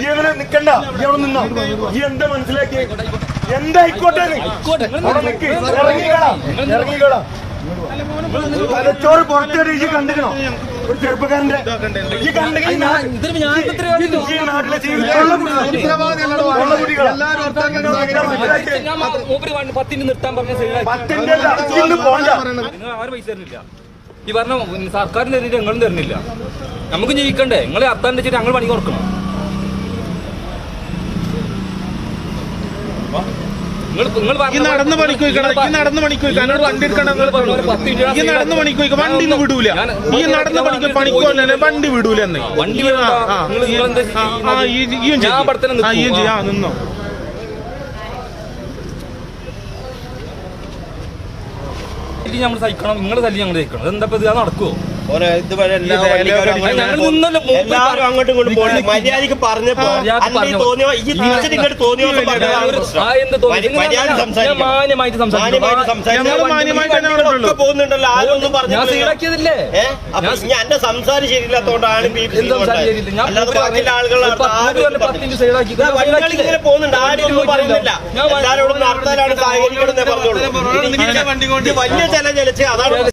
ഈ അങ്ങനെ നിക്കണ്ട. ഈ അവിടെ നിന്നോ. ഈ എന്താ മനസ്സിലാക്കി? തലച്ചോറ് പുറത്തെറി ഈ ഒരു ചെറുപ്പക്കാരന്റെ ഈ കണ്ടെങ്കിൽ നാട്ടിലെ പത്തിന്റെ അല്ല ഇന്ന് പോണ്ട. ഈ പറഞ്ഞ സർക്കാരിന് തരുന്നില്ല നിങ്ങളും തരുന്നില്ല. നമുക്ക് ജീവിക്കണ്ടേ? നിങ്ങളെ അത്താൻ വെച്ചിട്ട് ഞങ്ങൾ പണി കൊടുക്കണം. നടന്ന് നടന്ന് വണ്ടി എടുക്കണം നടന്ന് വണ്ടി വിടൂല. ഈ നടന്ന് പണിക്ക് പണിക്കോല്ലേ വണ്ടി വണ്ടി. ആ, ഈ- ഞാൻ ചെയ്യ്. നിന്നോ. നമ്മൾ സഹിക്കണം നിങ്ങളുടെ തല്ലി ഞങ്ങൾ സഹിക്കണം. എന്താ ഇത്? അത് എല്ലാവരും അങ്ങോട്ടും ഇങ്ങോട്ടും പോകണം മര്യാദയ്ക്ക് പറഞ്ഞപ്പോ തോന്നിയോ ഈ പറഞ്ഞു. തിരിച്ചിട്ട് ഇങ്ങോട്ട് തോന്നിയ. പോകുന്നുണ്ടല്ലോ. ആരും ഒന്നും ഞാൻ എന്റെ സംസാരം ശരിയില്ലാത്തോണ്ടാണ് അല്ലാതെ ബാക്കിയുള്ള വണ്ടികൾ ഇങ്ങനെ പോകുന്നുണ്ട്. ആരും പറയുന്നില്ല എല്ലാവരോടും നടത്താനാണ് സഹകരിക്കണമെന്നേ പറഞ്ഞോളൂ വലിയ ചില ചലിച്ച് അതാണ്